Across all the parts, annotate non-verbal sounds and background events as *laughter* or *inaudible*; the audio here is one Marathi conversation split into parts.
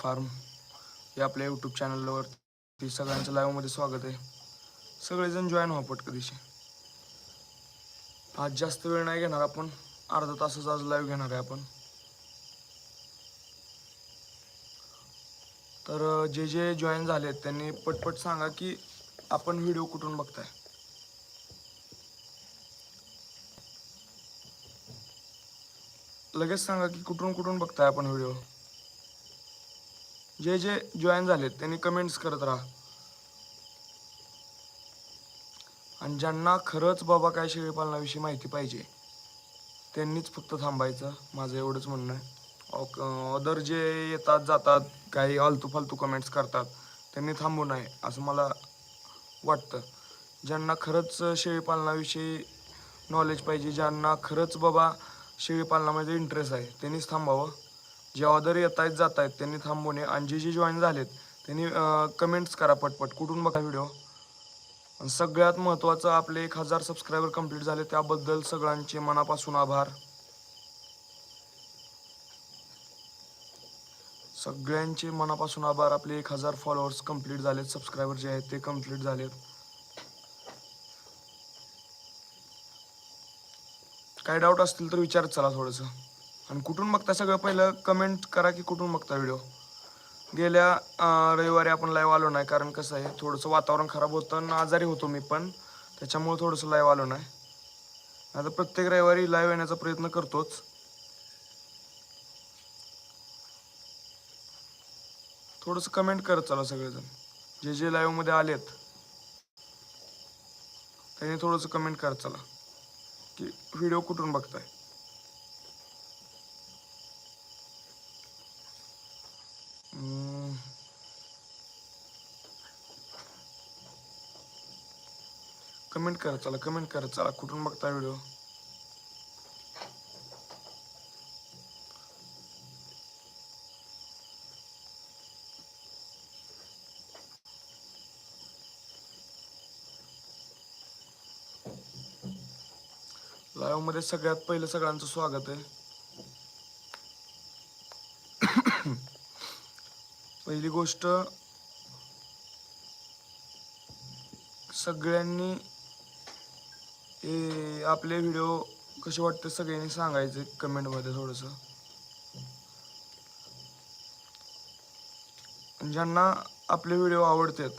फार्म हे आपल्या यूट्यूब चॅनलवर सगळ्यांचं लाईव्हमध्ये स्वागत आहे. सगळेजण जॉईन व्हा पटकदीशी. आज जास्त वेळ नाही घेणार आपण अर्धा तासच आज लाईव्ह घेणार आहे आपण. तर जे जे जॉईन झालेत त्यांनी पटपट सांगा की आपण व्हिडिओ कुठून बघताय? लगेच सांगा की कुठून कुठून बघताय आपण व्हिडिओ जे जे जॉईन झालेत त्यांनी कमेंट्स करत राहा. आणि ज्यांना खरंच बाबा काय शेळीपालनाविषयी माहिती पाहिजे त्यांनीच फक्त थांबायचं. माझं एवढंच म्हणणं आहे. अदर जे येतात जातात काही आलतू फालतू कमेंट्स करतात त्यांनी थांबू नये असं मला वाटतं. ज्यांना खरंच शेळीपालनाविषयी नॉलेज पाहिजे ज्यांना खरंच बाबा शेळीपालनामध्ये इंटरेस्ट आहे त्यांनीच थांबावं. जे ऑदर येत आहेत जात आहेत त्यांनी थांबू नये आणि जे जे जॉईन झालेत त्यांनी कमेंट्स करा पटपट. कुठून बघा व्हिडिओ आणि सगळ्यात महत्त्वाचं आपले एक हजार सबस्क्रायबर कंप्लीट झाले त्याबद्दल सगळ्यांचे मनापासून आभार. सगळ्यांचे मनापासून आभार. आपले एक हजार फॉलोअर्स कंप्लीट झालेत सबस्क्रायबर जे आहेत ते कंप्लीट झालेत. काय डाऊट असतील तर विचारत चला थोडंसं. आणि कुठून बघता सगळं पहिलं कमेंट करा की कुठून बघता व्हिडिओ गेल्या रविवारी आपण लाईव्ह आलो नाही कारण कसं आहे थोडंसं वातावरण खराब होतं आणि आजारी होतो मी पण. त्याच्यामुळे थोडंसं लाईव्ह आलो नाही. आता प्रत्येक रविवारी लाईव्ह येण्याचा प्रयत्न करतोच. थोडंसं कमेंट करत चला सगळेजण. जे जे लाईव्हमध्ये आलेत त्यांनी थोडंसं कमेंट करत चला. की व्हिडिओ कुठून बघताय? कमेंट करा चला कमेंट करा चला कुठून बघता व्हिडिओ लाईव्हमध्ये सगळ्यात पहिलं सगळ्यांचं स्वागत आहे. पहिली गोष्ट सगळ्यांनी हे आपले व्हिडिओ कसे वाटते सगळ्यांनी सांगायचे कमेंटमध्ये थोडंसं. ज्यांना आपले व्हिडिओ आवडतात.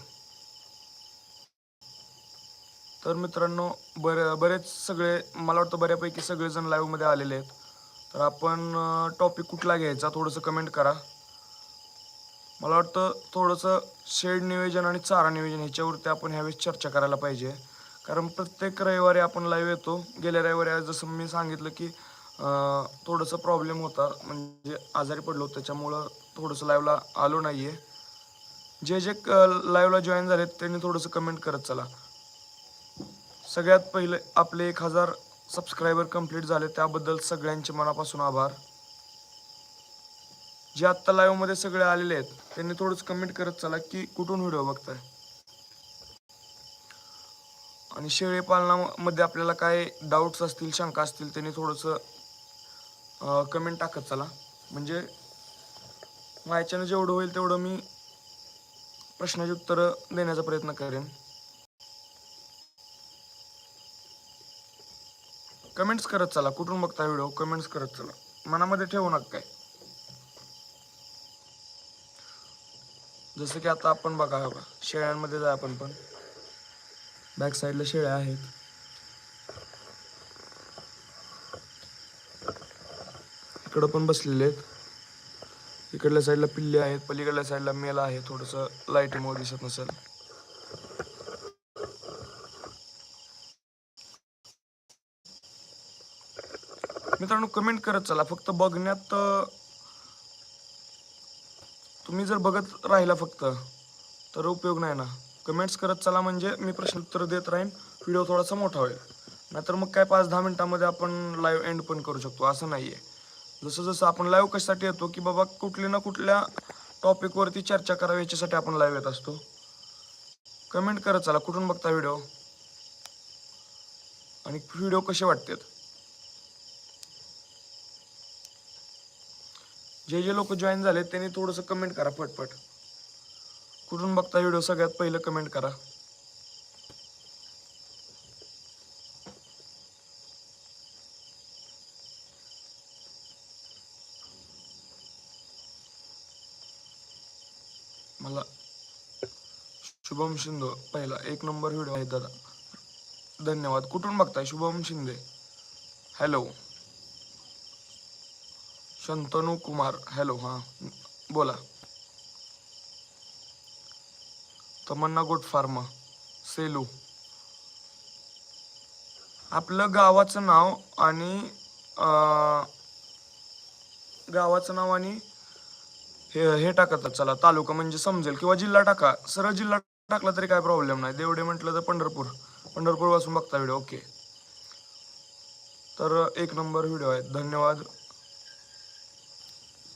तर मित्रांनो बरे बरेच सगळे मला वाटतं बऱ्यापैकी सगळेजण लाईव्हमध्ये आलेले आहेत. तर आपण टॉपिक कुठला घ्यायचा थोडंसं कमेंट करा. मला वाटतं थोडंसं शेड नियोजन आणि चारा नियोजन ह्याच्यावरती आपण ह्यावेळेस चर्चा करायला पाहिजे. कारण प्रत्येक रविवारी आपण लाईव्ह येतो. गेल्या रविवारी आज जसं मी सांगितलं की थोडंसं प्रॉब्लेम होता. म्हणजे आजारी पडलो. त्याच्यामुळं थोडंसं लाईव्हला आलो नाही आहे जे जे लाईव्हला जॉईन झालेत त्यांनी थोडंसं कमेंट करत चला. सगळ्यात पहिले आपले एक हजार सबस्क्रायबर कंप्लीट झाले. त्याबद्दल सगळ्यांचे मनापासून आभार. जे आत्ता लाईव्हमध्ये सगळे आलेले आहेत त्यांनी थोडंच कमेंट करत चला की कुठून व्हिडिओ बघताय? आणि शेळी पालनामध्ये आपल्याला काय डाऊट्स असतील शंका असतील त्यांनी थोडंसं कमेंट टाकत चला. म्हणजे माझ्याच्यानं जेवढं होईल तेवढं मी प्रश्नाची उत्तरं देण्याचा प्रयत्न करेन. कमेंट्स करत चला. कुठून बघता व्हिडिओ कमेंट्स करत चला. मनामध्ये ठेवू नका काय? जसं की आता आपण बघा बघा शेळ्यांमध्ये जाय आपण पण. बॅक साईडला शेळ्या आहेत. इकडं पण बसलेले आहेत. इकडल्या साईडला पिल्ले आहेत पलीकडल्या साईडला मेल आहे थोडंसं. लाईटीमुळे दिसत नसेल. मित्रांनो कमेंट करत चला. फक्त बघण्यात तुम्ही जर बघत राहिला फक्त तर उपयोग नाही ना. कमेंट्स करत चला म्हणजे मी प्रश्न उत्तर देत राहीन. व्हिडिओ थोडासा मोठा होईल. नाहीतर मग काय पाच दहा मिनटामध्ये आपण लाईव्ह एंड पण करू शकतो असं नाही आहे जसं जसं आपण लाईव्ह कशासाठी येतो की बाबा कुठल्या ना कुठल्या टॉपिकवरती चर्चा करावी याच्यासाठी आपण लाईव्ह येत असतो. कमेंट करत चला कुठून बघता व्हिडिओ? आणि व्हिडिओ कसे वाटतात? जे जे लोक जॉईन झाले त्यांनी थोडंसं कमेंट करा पटपट. कुठून बघता व्हिडिओ सगळ्यात पहिलं कमेंट करा. मला शुभम शिंदे पहिला एक नंबर व्हिडिओ आहे दादा. धन्यवाद. कुठून बघताय? शुभम शिंदे. हॅलो शंतनू कुमार. हॅलो हां. बोला. तमन्ना गोट फार्मा. सेलू. आपलं गावाचं नाव आणि गावाचं नाव आणि हे हे टाकत चला. तालुका म्हणजे समजेल किंवा जिल्हा टाका. सरळ जिल्हा टाकला तरी काय प्रॉब्लेम नाही. देवडे म्हटलं तर पंढरपूर. पंढरपूर वाचून बघता व्हिडिओ ओके तर एक नंबर व्हिडिओ आहे. धन्यवाद.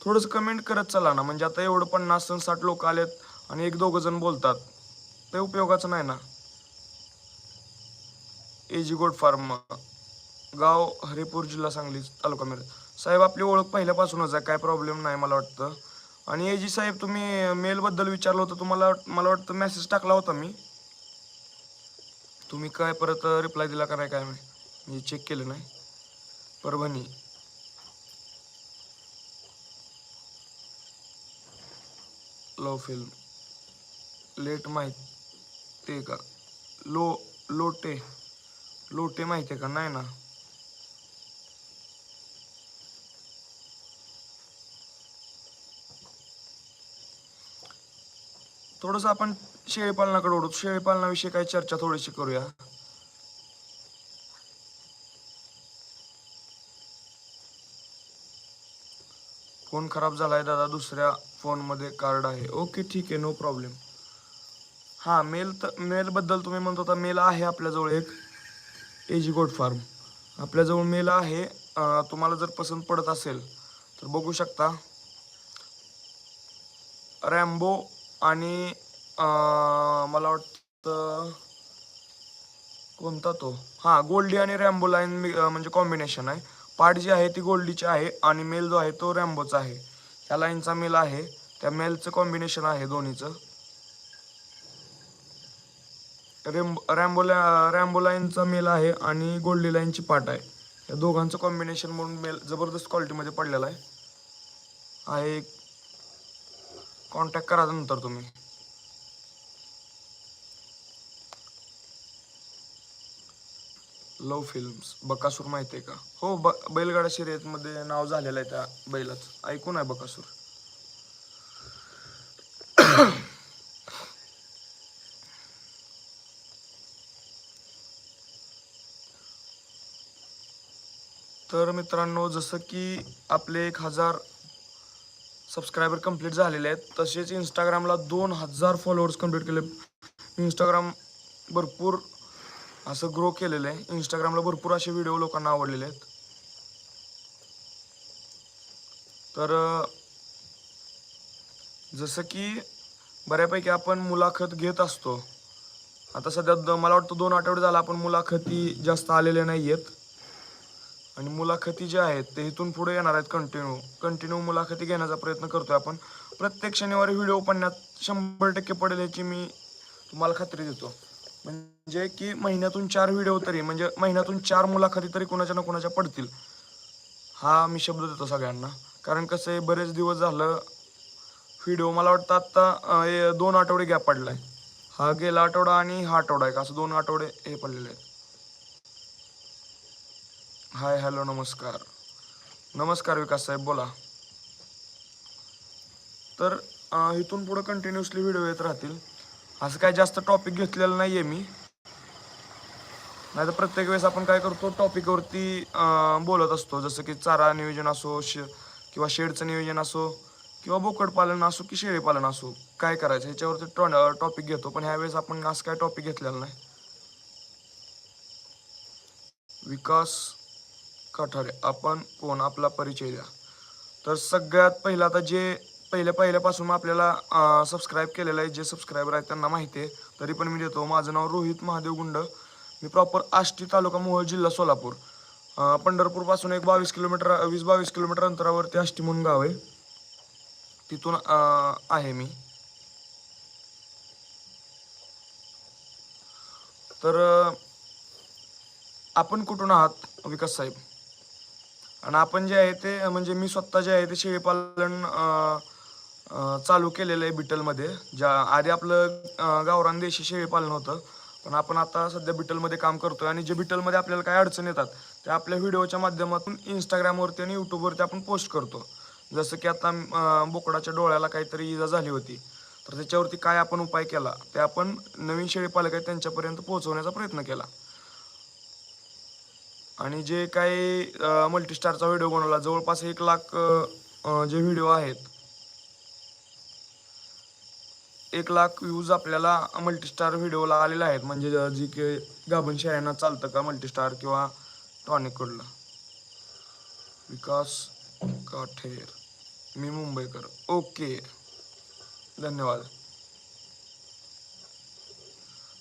थोडंसं कमेंट करत चला ना. म्हणजे आता एवढं पन्नास सण साठ लोक आलेत आणि एक दोघं जण बोलतात. ते उपयोगाचं नाही ना. एजी गोड फार्म गाव हरिपूर जिल्हा सांगली तालुका मिरज. साहेब आपली ओळख पहिल्यापासूनच आहे. काय प्रॉब्लेम नाही मला वाटतं. आणि एजी साहेब तुम्ही मेलबद्दल विचारलं होतं. तुम्हाला मला वाटतं मेसेज टाकला होता मी. तुम्ही काय परत रिप्लाय दिला का नाही काय माहीत. म्हणजे मी चेक केलं नाही. परभणी. लव फिल्म लेट माहीत ते का? लो लोटे लोटे माहिती आहे का? नाही ना. थोडंसं आपण शेळीपालनाकडे ओढू. शेळीपालनाविषयी काही चर्चा थोडीशी करूया. फोन खराब झालाय दादा दुसऱ्या फोनमध्ये कार्ड आहे. ओके ठीक आहे नो प्रॉब्लेम. हां मेल तर मेलबद्दल तुम्ही म्हणत होता मेल आहे आपल्याजवळ एक. Ag goat farm. आपल्याजवळ मेल आहे. तुम्हाला जर पसंत पडत असेल तर बघू शकता. रॅम्बो आणि मला वाटतं कोणता तो? हां गोल्डी आणि रॅम्बो लाईन म्हणजे कॉम्बिनेशन आहे. पार्ट जी आहे ती गोल्डीची आहे आणि मेल जो आहे तो रॅम्बोचा आहे. ह्या लाईनचा मेल आहे. त्या मेलचं कॉम्बिनेशन आहे दोन्हीचं. रेम्बो रॅम्बो रॅम्बो लाईनचा मेल आहे आणि गोल्डी लाईनची पाट आहे. या दोघांचं कॉम्बिनेशन म्हणून मेल जबरदस्त क्वालिटीमध्ये पडलेला आहे. आहे कॉन्टॅक्ट करा नंतर तुम्ही. लव फिल्म्स. बकासूर माहिती आहे का? हो ब बैलगाडा शर्यतमध्ये नाव झालेलं आहे त्या बैलाचं. ऐकून आहे बकासूर. *coughs* तर मित्रांनो जसं की आपले एक हजार सबस्क्रायबर कंप्लीट झालेले आहेत तसेच इंस्टाग्रामला दोन हजार फॉलोअर्स कंप्लीट केले. इंस्टाग्राम भरपूर असं ग्रो केलेलं आहे. इंस्टाग्रामला भरपूर असे व्हिडिओ लोकांना आवडलेले आहेत. तर जसं की बऱ्यापैकी आपण मुलाखत घेत असतो. आता सध्या द- मला वाटतं दोन आठवडे झाला आपण मुलाखती जास्त आलेल्या नाही आहेत आणि मुलाखती ज्या आहेत ते इथून पुढे येणार आहेत कंटिन्यू कंटिन्यू मुलाखती घेण्याचा प्रयत्न करतो आहे आपण. प्रत्येक शनिवारी व्हिडिओ पडण्यात शंभर टक्के पडेल याची मी तुम्हाला खात्री देतो. म्हणजे की महिन्यातून चार व्हिडिओ तरी म्हणजे महिन्यातून चार मुलाखती तरी कुणाच्या ना कुणाच्या पडतील. हा मी शब्द देतो सगळ्यांना. कारण कसं आहे बरेच दिवस झालं व्हिडिओ मला वाटतं आत्ता दोन आठवडे गॅप पडला आहे हा गेला आठवडा आणि हा आठवडा आहे का असं दोन आठवडे हे पडलेले आहेत. हाय हॅलो नमस्कार. नमस्कार विकास साहेब बोला. तर इथून पुढे कंटिन्युअसली व्हिडिओ येत राहतील. असं काय जास्त टॉपिक घेतलेलं नाही आहे मी. नाही तर प्रत्येक वेळेस आपण काय करतो टॉपिकवरती बोलत असतो. जसं की चारा नियोजन असो शे किंवा शेडचं नियोजन असो किंवा बोकडपालन असो की शेळीपालन असो काय करायचं ह्याच्यावरती टॉपिक घेतो. पण ह्यावेळेस आपण असं काय टॉपिक घेतलेला नाही. विकास कठारे आपण कोण? आपला परिचय द्या. तर सगळ्यात पहिलं आता जे पहिल्या पहिल्यापासून आपल्याला सबस्क्राईब केलेलं आहे. जे सबस्क्रायबर आहेत त्यांना माहिती आहे. तरी पण मी देतो. माझं नाव रोहित महादेव गुंड. मी प्रॉपर आष्टी तालुका मोहोळ जिल्हा सोलापूर. पंढरपूरपासून एक बावीस किलोमीटर वीस बावीस किलोमीटर अंतरावरती आष्टी म्हणून गाव आहे. तिथून आहे मी. तर आपण कुठून आहात विकास साहेब? आणि आपण जे आहे ते म्हणजे मी स्वतः जे आहे ते शेळीपालन चालू केलेलं आहे बिटलमध्ये ज्या आधी आपलं गावरान देशी शेळीपालन होतं. पण आपण आता सध्या बिटलमध्ये काम करतोय आणि जे बिटलमध्ये आपल्याला काय अडचण येतात ते आपल्या व्हिडिओच्या माध्यमातून इंस्टाग्रामवरती आणि यूट्यूबवरती आपण पोस्ट करतो. जसं की आता बोकडाच्या डोळ्याला काहीतरी इजा झाली होती. तर त्याच्यावरती काय आपण उपाय केला? ते आपण नवीन शेळीपालक आहेत त्यांच्यापर्यंत पोहोचवण्याचा प्रयत्न केला. आणि जे काही मल्टीस्टारचा व्हिडिओ बनवला जवळपास एक लाख जे व्हिडिओ आहेत एक लाख व्ह्यूज आपल्याला मल्टीस्टार व्हिडिओला आलेले आहेत. म्हणजे जे जी की गाभण शाळेनं चालतं का मल्टीस्टार किंवा टॉनिककडलं विकास काठेर मी मुंबईकर. ओके. धन्यवाद.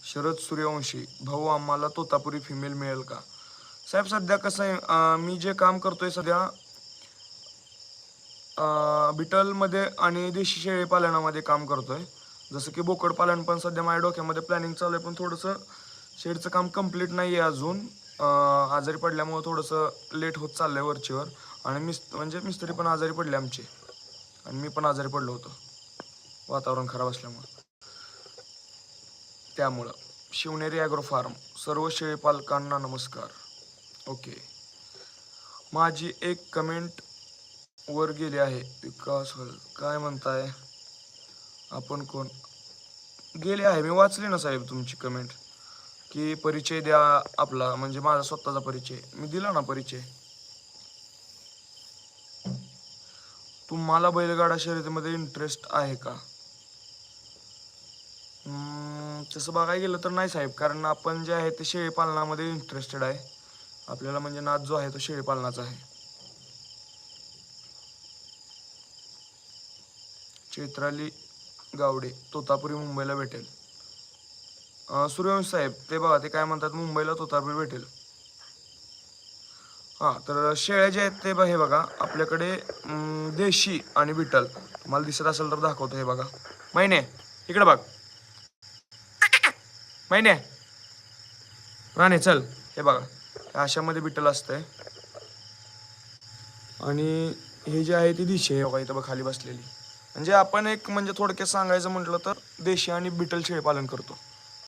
शरद सूर्यवंशी भाऊ आम्हाला तोतापुरी फिमेल मिळेल का? साहेब सध्या कसं आहे मी जे काम करतोय सध्या बिटलमध्ये आणि देशी शेळी पालनामध्ये काम करतोय. जसं की बोकड पालन पण सध्या माझ्या डोक्यामध्ये प्लॅनिंग चालू आहे पण थोडंसं शेडचं काम कंप्लीट नाही आहे अजून आजारी पडल्यामुळं थोडंसं लेट होत चाललंय वरचीवर. आणि मिस म्हणजे मिस्त्री पण आजारी पडले आमचे. आणि मी पण आजारी पडलो होतो. वातावरण खराब असल्यामुळं. त्यामुळं. शिवनेरी ॲग्रो फार्म सर्व शेळीपालकांना नमस्कार. ओके. माझी एक कमेंट वर गेली आहे. विकास काय म्हणताय? आपण कोण? गेले आहे. मी वाचले ना साहेब तुमची कमेंट की परिचय द्या आपला म्हणजे माझा स्वतःचा परिचय. मी दिला ना परिचय. तुम्हाला बैलगाडा शर्यतीमध्ये इंटरेस्ट आहे का? तसं बघायला गेलं तर नाही साहेब. कारण आपण जे आहे ते शेळीपालनामध्ये इंटरेस्टेड आहे. आपल्याला म्हणजे नाद जो आहे तो शेळीपालनाचा आहे. चैत्राली गावडे तोतापुरी मुंबईला भेटेल. सूर्यवंश साहेब ते बघा ते काय म्हणतात मुंबईला तोतापुरी भेटेल. हां तर शेळ्या जे आहेत ते बघा हे बघा आपल्याकडे देशी आणि बिटल तुम्हाला दिसत असेल तर दाखवतो हे बघा. महिने इकडे बघ. महिने. राणे चल हे बघा. अशामध्ये बिटल असतंय. आणि हे जे आहे ती दिशी आहे बघा इथं बघ खाली बसलेली. म्हणजे आपण एक म्हणजे थोडक्यात सांगायचं म्हटलं तर देशी आणि बिटल शेळी पालन करतो.